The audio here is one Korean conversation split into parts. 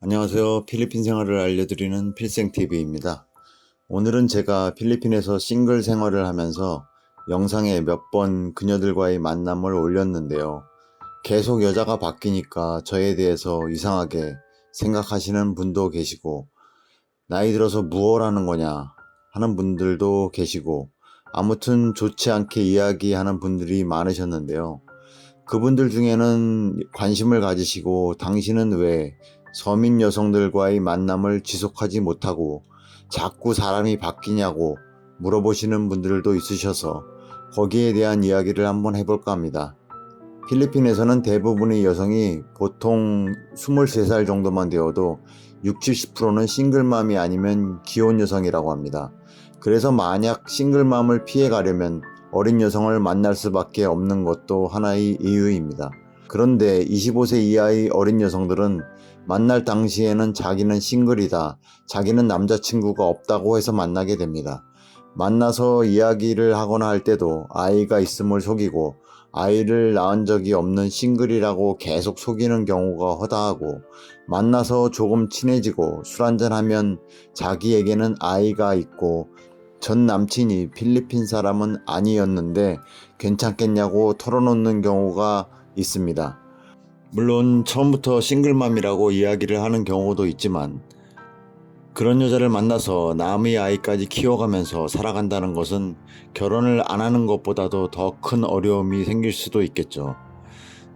안녕하세요. 필리핀 생활을 알려드리는 필생TV입니다. 오늘은 제가 필리핀에서 싱글 생활을 하면서 영상에 몇 번 그녀들과의 만남을 올렸는데요. 계속 여자가 바뀌니까 저에 대해서 이상하게 생각하시는 분도 계시고, 나이 들어서 무얼 하는 거냐 하는 분들도 계시고, 아무튼 좋지 않게 이야기하는 분들이 많으셨는데요. 그분들 중에는 관심을 가지시고, 당신은 왜 서민 여성들과의 만남을 지속하지 못하고 자꾸 사람이 바뀌냐고 물어보시는 분들도 있으셔서 거기에 대한 이야기를 한번 해볼까 합니다. 필리핀에서는 대부분의 여성이 보통 23살 정도만 되어도 60, 70%는 싱글맘이 아니면 기혼 여성이라고 합니다. 그래서 만약 싱글맘을 피해 가려면 어린 여성을 만날 수밖에 없는 것도 하나의 이유입니다. 그런데 25세 이하의 어린 여성들은 만날 당시에는 자기는 싱글이다. 자기는 남자친구가 없다고 해서 만나게 됩니다. 만나서 이야기를 하거나 할 때도 아이가 있음을 속이고 아이를 낳은 적이 없는 싱글이라고 계속 속이는 경우가 허다하고 만나서 조금 친해지고 술 한잔하면 자기에게는 아이가 있고 전 남친이 필리핀 사람은 아니었는데 괜찮겠냐고 털어놓는 경우가 있습니다. 물론 처음부터 싱글맘이라고 이야기를 하는 경우도 있지만 그런 여자를 만나서 남의 아이까지 키워가면서 살아간다는 것은 결혼을 안 하는 것보다도 더 큰 어려움이 생길 수도 있겠죠.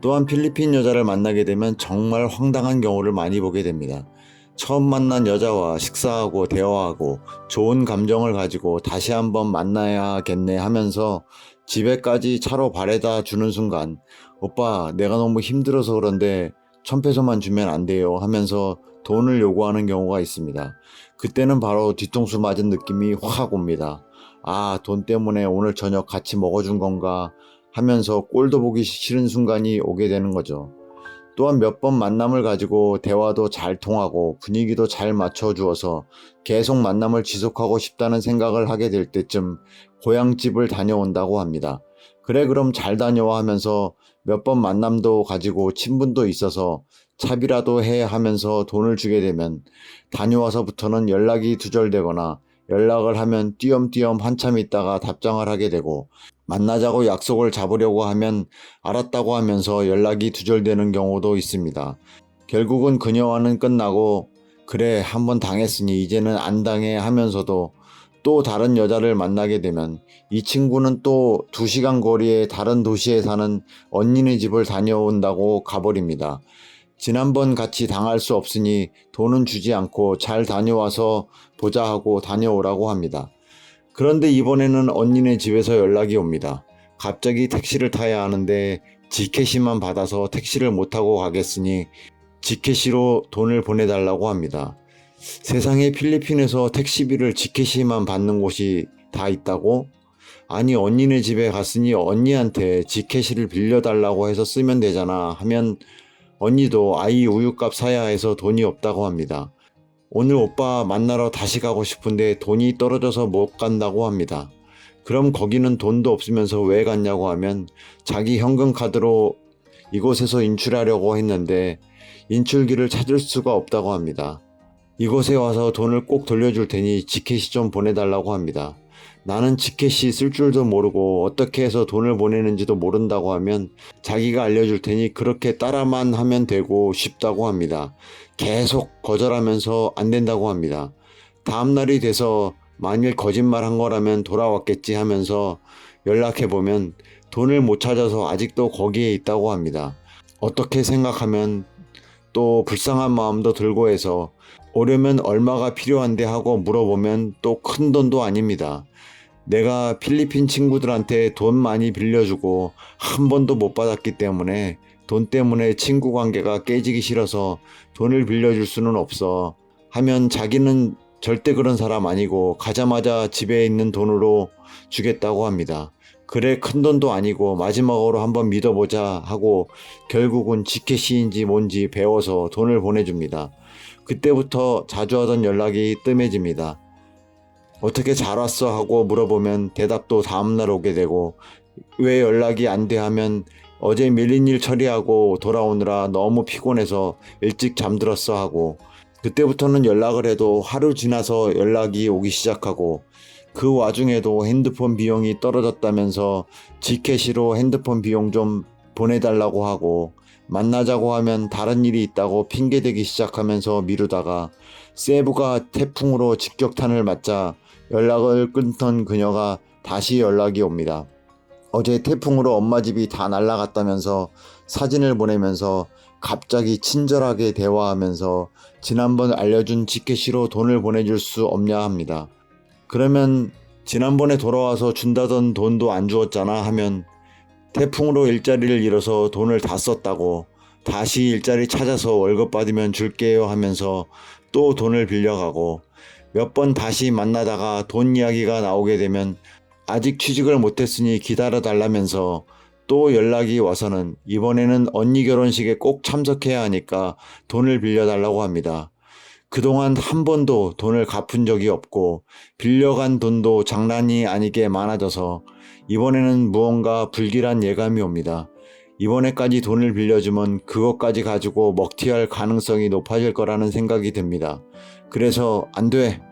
또한 필리핀 여자를 만나게 되면 정말 황당한 경우를 많이 보게 됩니다. 처음 만난 여자와 식사하고 대화하고 좋은 감정을 가지고 다시 한번 만나야겠네 하면서 집에까지 차로 바래다 주는 순간 오빠 내가 너무 힘들어서 그런데 천페소만 주면 안 돼요 하면서 돈을 요구하는 경우가 있습니다. 그때는 바로 뒤통수 맞은 느낌이 확 옵니다. 아, 돈 때문에 오늘 저녁 같이 먹어준 건가 하면서 꼴도 보기 싫은 순간이 오게 되는 거죠. 또한 몇 번 만남을 가지고 대화도 잘 통하고 분위기도 잘 맞춰주어서 계속 만남을 지속하고 싶다는 생각을 하게 될 때쯤 고향집을 다녀온다고 합니다. 그래, 그럼 잘 다녀와 하면서 몇 번 만남도 가지고 친분도 있어서 차비라도 해 하면서 돈을 주게 되면 다녀와서부터는 연락이 두절되거나 연락을 하면 띄엄띄엄 한참 있다가 답장을 하게 되고 만나자고 약속을 잡으려고 하면 알았다고 하면서 연락이 두절되는 경우도 있습니다. 결국은 그녀와는 끝나고 그래 한번 당했으니 이제는 안 당해 하면서도 또 다른 여자를 만나게 되면 이 친구는 또두 시간 거리의 다른 도시에 사는 언니네 집을 다녀온다고 가버립니다. 지난번 같이 당할 수 없으니 돈은 주지 않고 잘 다녀와서 보자 하고 다녀오라고 합니다. 그런데 이번에는 언니네 집에서 연락이 옵니다. 갑자기 택시를 타야 하는데 지켓이만 받아서 택시를 못 타고 가겠으니 지켓이로 돈을 보내달라고 합니다. 세상에 필리핀에서 택시비를 지켓이만 받는 곳이 다 있다고? 아니 언니네 집에 갔으니 언니한테 지켓이를 빌려달라고 해서 쓰면 되잖아 하면 언니도 아이 우유값 사야 해서 돈이 없다고 합니다. 오늘 오빠 만나러 다시 가고 싶은데 돈이 떨어져서 못 간다고 합니다. 그럼 거기는 돈도 없으면서 왜 갔냐고 하면 자기 현금 카드로 이곳에서 인출하려고 했는데 인출기를 찾을 수가 없다고 합니다. 이곳에 와서 돈을 꼭 돌려줄 테니 지켓이 좀 보내달라고 합니다. 나는 지켓이 쓸 줄도 모르고 어떻게 해서 돈을 보내는지도 모른다고 하면 자기가 알려줄 테니 그렇게 따라만 하면 되고 싶다고 합니다. 계속 거절하면서 안 된다고 합니다. 다음날이 돼서 만일 거짓말 한 거라면 돌아왔겠지 하면서 연락해보면 돈을 못 찾아서 아직도 거기에 있다고 합니다. 어떻게 생각하면 또 불쌍한 마음도 들고 해서 오려면 얼마가 필요한데 하고 물어보면 또 큰 돈도 아닙니다. 내가 필리핀 친구들한테 돈 많이 빌려주고 한 번도 못 받았기 때문에 돈 때문에 친구 관계가 깨지기 싫어서 돈을 빌려줄 수는 없어. 하면 자기는 절대 그런 사람 아니고 가자마자 집에 있는 돈으로 주겠다고 합니다. 그래 큰 돈도 아니고 마지막으로 한번 믿어보자 하고 결국은 지켓이인지 뭔지 배워서 돈을 보내줍니다. 그때부터 자주 하던 연락이 뜸해집니다. 어떻게 잘 왔어? 하고 물어보면 대답도 다음날 오게 되고 왜 연락이 안 돼? 하면 어제 밀린 일 처리하고 돌아오느라 너무 피곤해서 일찍 잠들었어. 하고 그때부터는 연락을 해도 하루 지나서 연락이 오기 시작하고 그 와중에도 핸드폰 비용이 떨어졌다면서 지캐시로 핸드폰 비용 좀 보내달라고 하고 만나자고 하면 다른 일이 있다고 핑계대기 시작하면서 미루다가 세부가 태풍으로 직격탄을 맞자 연락을 끊던 그녀가 다시 연락이 옵니다. 어제 태풍으로 엄마 집이 다 날아갔다면서 사진을 보내면서 갑자기 친절하게 대화하면서 지난번 알려준 지켓시로 돈을 보내줄 수 없냐 합니다. 그러면 지난번에 돌아와서 준다던 돈도 안 주었잖아 하면 태풍으로 일자리를 잃어서 돈을 다 썼다고 다시 일자리 찾아서 월급 받으면 줄게요 하면서 또 돈을 빌려가고 몇 번 다시 만나다가 돈 이야기가 나오게 되면 아직 취직을 못했으니 기다려 달라면서 또 연락이 와서는 이번에는 언니 결혼식에 꼭 참석해야 하니까 돈을 빌려달라고 합니다. 그동안 한 번도 돈을 갚은 적이 없고 빌려간 돈도 장난이 아니게 많아져서 이번에는 무언가 불길한 예감이 옵니다. 이번에까지 돈을 빌려주면 그것까지 가지고 먹튀할 가능성이 높아질 거라는 생각이 듭니다. 그래서 안 돼.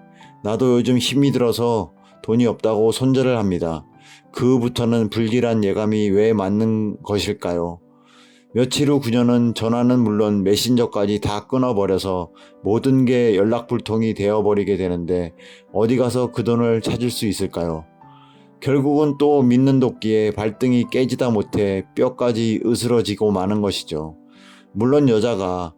나도 요즘 힘이 들어서 돈이 없다고 손절을 합니다. 그부터는 불길한 예감이 왜 맞는 것일까요? 며칠 후 그녀는 전화는 물론 메신저까지 다 끊어버려서 모든 게 연락불통이 되어버리게 되는데 어디 가서 그 돈을 찾을 수 있을까요? 결국은 또 믿는 도끼에 발등이 깨지다 못해 뼈까지 으스러지고 마는 것이죠. 물론 여자가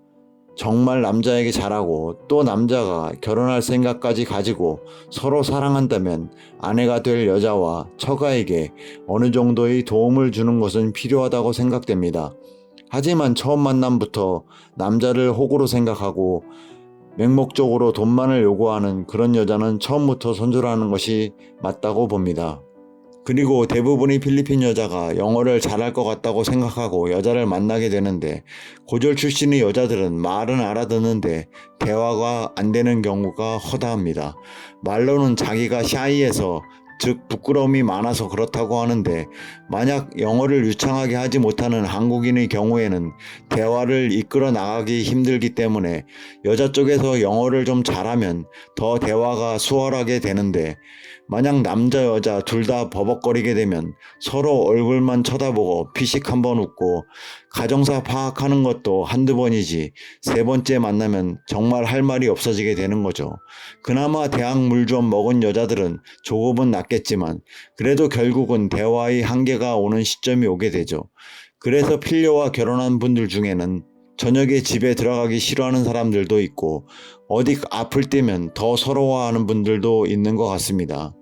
정말 남자에게 잘하고 또 남자가 결혼할 생각까지 가지고 서로 사랑한다면 아내가 될 여자와 처가에게 어느 정도의 도움을 주는 것은 필요하다고 생각됩니다. 하지만 처음 만남부터 남자를 호구로 생각하고 맹목적으로 돈만을 요구하는 그런 여자는 처음부터 손절하는 것이 맞다고 봅니다. 그리고 대부분의 필리핀 여자가 영어를 잘할 것 같다고 생각하고 여자를 만나게 되는데 고졸 출신의 여자들은 말은 알아듣는데 대화가 안 되는 경우가 허다합니다. 말로는 자기가 샤이해서 즉 부끄러움이 많아서 그렇다고 하는데 만약 영어를 유창하게 하지 못하는 한국인의 경우에는 대화를 이끌어 나가기 힘들기 때문에 여자 쪽에서 영어를 좀 잘하면 더 대화가 수월하게 되는데 만약 남자 여자 둘 다 버벅거리게 되면 서로 얼굴만 쳐다보고 피식 한번 웃고 가정사 파악하는 것도 한두 번이지 세 번째 만나면 정말 할 말이 없어지게 되는 거죠. 그나마 대학 물 좀 먹은 여자들은 조급은 낫겠지만 그래도 결국은 대화의 한계가 오는 시점이 오게 되죠. 그래서 필요와 결혼한 분들 중에는 저녁에 집에 들어가기 싫어하는 사람들도 있고 어디 아플 때면 더 서러워하는 분들도 있는 것 같습니다.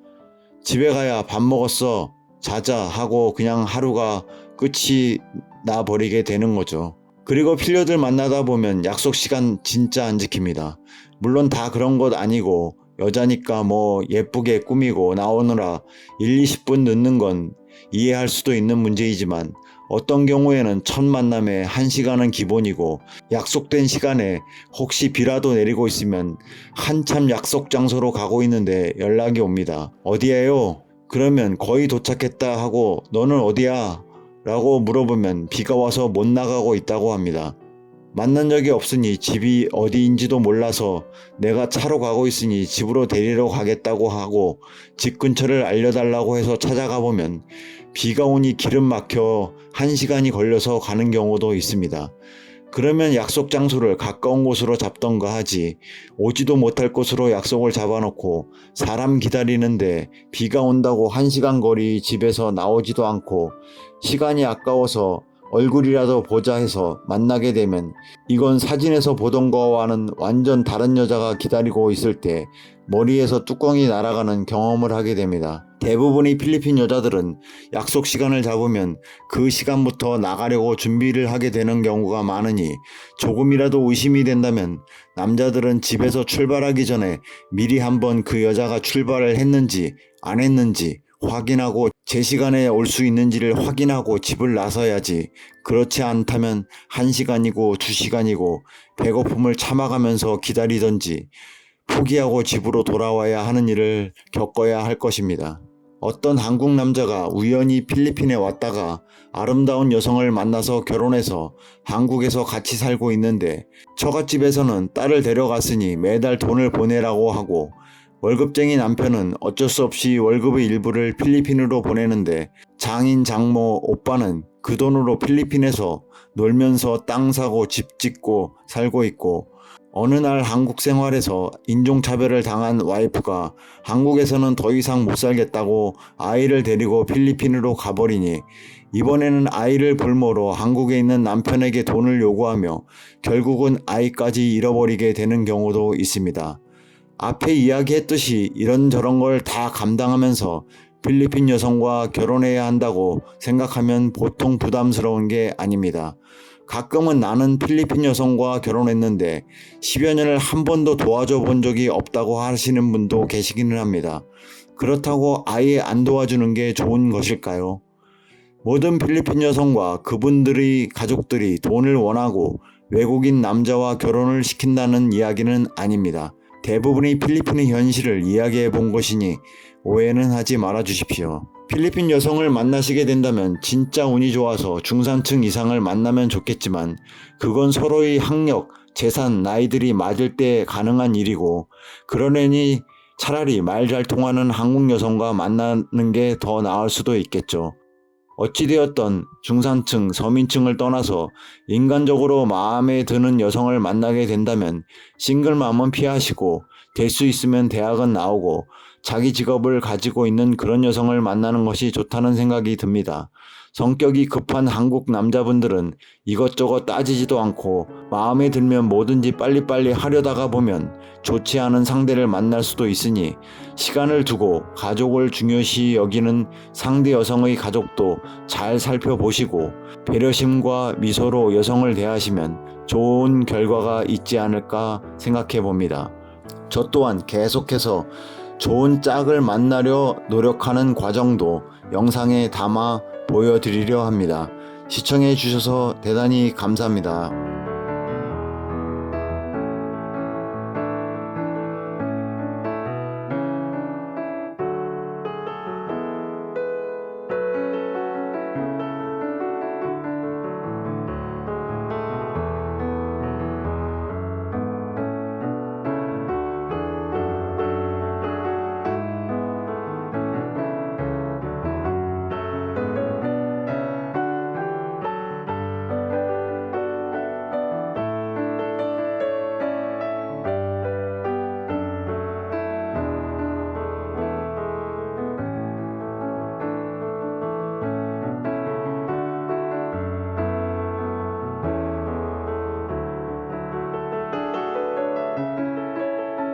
집에 가야 밥 먹었어 자자 하고 그냥 하루가 끝이 나 버리게 되는 거죠. 그리고 필요들 만나다 보면 약속 시간 진짜 안 지킵니다. 물론 다 그런 것 아니고 여자니까 뭐 예쁘게 꾸미고 나오느라 1, 20분 늦는 건 이해할 수도 있는 문제이지만 어떤 경우에는 첫 만남에 1시간은 기본이고 약속된 시간에 혹시 비라도 내리고 있으면 한참 약속 장소로 가고 있는데 연락이 옵니다. 어디에요? 그러면 거의 도착했다 하고 너는 어디야? 라고 물어보면 비가 와서 못 나가고 있다고 합니다. 만난 적이 없으니 집이 어디인지도 몰라서 내가 차로 가고 있으니 집으로 데리러 가겠다고 하고 집 근처를 알려달라고 해서 찾아가 보면 비가 오니 기름 막혀 한 시간이 걸려서 가는 경우도 있습니다. 그러면 약속 장소를 가까운 곳으로 잡던가 하지 오지도 못할 곳으로 약속을 잡아놓고 사람 기다리는데 비가 온다고 한 시간 거리 집에서 나오지도 않고 시간이 아까워서 얼굴이라도 보자 해서 만나게 되면 이건 사진에서 보던 거와는 완전 다른 여자가 기다리고 있을 때 머리에서 뚜껑이 날아가는 경험을 하게 됩니다. 대부분의 필리핀 여자들은 약속 시간을 잡으면 그 시간부터 나가려고 준비를 하게 되는 경우가 많으니 조금이라도 의심이 된다면 남자들은 집에서 출발하기 전에 미리 한번 그 여자가 출발을 했는지 안 했는지 확인하고 제 시간에 올 수 있는지를 확인하고 집을 나서야지. 그렇지 않다면 한 시간이고 두 시간이고 배고픔을 참아가면서 기다리던지 포기하고 집으로 돌아와야 하는 일을 겪어야 할 것입니다. 어떤 한국 남자가 우연히 필리핀에 왔다가 아름다운 여성을 만나서 결혼해서 한국에서 같이 살고 있는데 처갓집에서는 딸을 데려갔으니 매달 돈을 보내라고 하고 월급쟁이 남편은 어쩔 수 없이 월급의 일부를 필리핀으로 보내는데 장인 장모 오빠는 그 돈으로 필리핀에서 놀면서 땅 사고 집 짓고 살고 있고 어느 날 한국 생활에서 인종차별을 당한 와이프가 한국에서는 더 이상 못 살겠다고 아이를 데리고 필리핀으로 가버리니 이번에는 아이를 볼모로 한국에 있는 남편에게 돈을 요구하며 결국은 아이까지 잃어버리게 되는 경우도 있습니다. 앞에 이야기했듯이 이런저런 걸 다 감당하면서 필리핀 여성과 결혼해야 한다고 생각하면 보통 부담스러운 게 아닙니다. 가끔은 나는 필리핀 여성과 결혼했는데 10여 년을 한 번도 도와줘 본 적이 없다고 하시는 분도 계시기는 합니다. 그렇다고 아예 안 도와주는 게 좋은 것일까요? 모든 필리핀 여성과 그분들의 가족들이 돈을 원하고 외국인 남자와 결혼을 시킨다는 이야기는 아닙니다. 대부분이 필리핀의 현실을 이야기해 본 것이니 오해는 하지 말아 주십시오. 필리핀 여성을 만나시게 된다면 진짜 운이 좋아서 중산층 이상을 만나면 좋겠지만 그건 서로의 학력, 재산, 나이들이 맞을 때 가능한 일이고 그러려니 차라리 말 잘 통하는 한국 여성과 만나는 게 더 나을 수도 있겠죠. 어찌되었던 중산층, 서민층을 떠나서 인간적으로 마음에 드는 여성을 만나게 된다면 싱글맘은 피하시고 될 수 있으면 대학은 나오고 자기 직업을 가지고 있는 그런 여성을 만나는 것이 좋다는 생각이 듭니다. 성격이 급한 한국 남자분들은 이것저것 따지지도 않고 마음에 들면 뭐든지 빨리빨리 하려다가 보면 좋지 않은 상대를 만날 수도 있으니 시간을 두고 가족을 중요시 여기는 상대 여성의 가족도 잘 살펴보시고 배려심과 미소로 여성을 대하시면 좋은 결과가 있지 않을까 생각해 봅니다. 저 또한 계속해서 좋은 짝을 만나려 노력하는 과정도 영상에 담아 보여드리려 합니다. 시청해 주셔서 대단히 감사합니다.